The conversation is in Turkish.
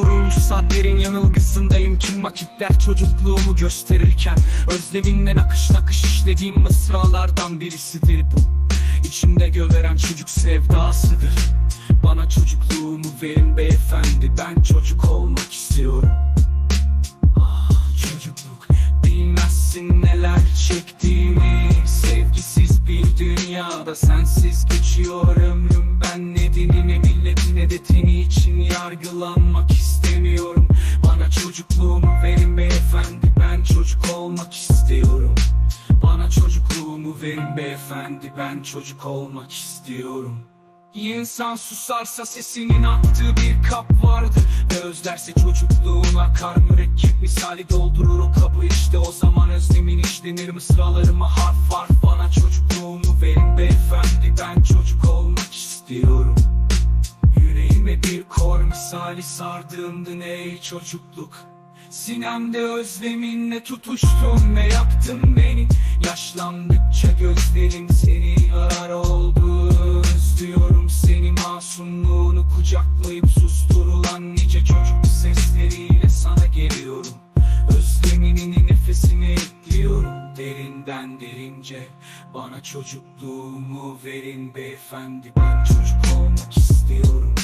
Koruyucu saatlerin yanılgısındayım. Kim vakitler çocukluğumu gösterirken Özleminle nakış nakış işlediğim mısralardan birisidir bu. İçimde göveren çocuk sevdasıdır. Bana çocukluğumu verin beyefendi Ben çocuk olmak istiyorum. Ah çocukluk Bilmezsin neler çektiğimi. Sevgisiz bir dünyada sensiz geçiyor ömrüm. Ben ne dini teni için yargılanmak istemiyorum. Bana çocukluğumu verin beyefendi Ben çocuk olmak istiyorum. Bana çocukluğumu verin beyefendi Ben çocuk olmak istiyorum. İnsan susarsa sesinin attığı bir kap vardır. Ve özlerse çocukluğuna akar mürekkep misali doldurur o kabı işte o zaman özlemin işlenir mısralarıma harf harf. Bana çocukluğumu verin beyefendi ben çocuk olmak istiyorum misali sardığımdı ey çocukluk? Sinemde özleminle tutuştun ve yaktın beni. Yaşlandıkça gözlerim seni arar oldu. Özlüyorum seni masumluğunu kucaklayıp susturulan nice çocuk sesleriyle sana geliyorum. Özleminin nefesini ekliyorum derinden derince. Bana çocukluğumu verin beyefendi ben çocuk olmak istiyorum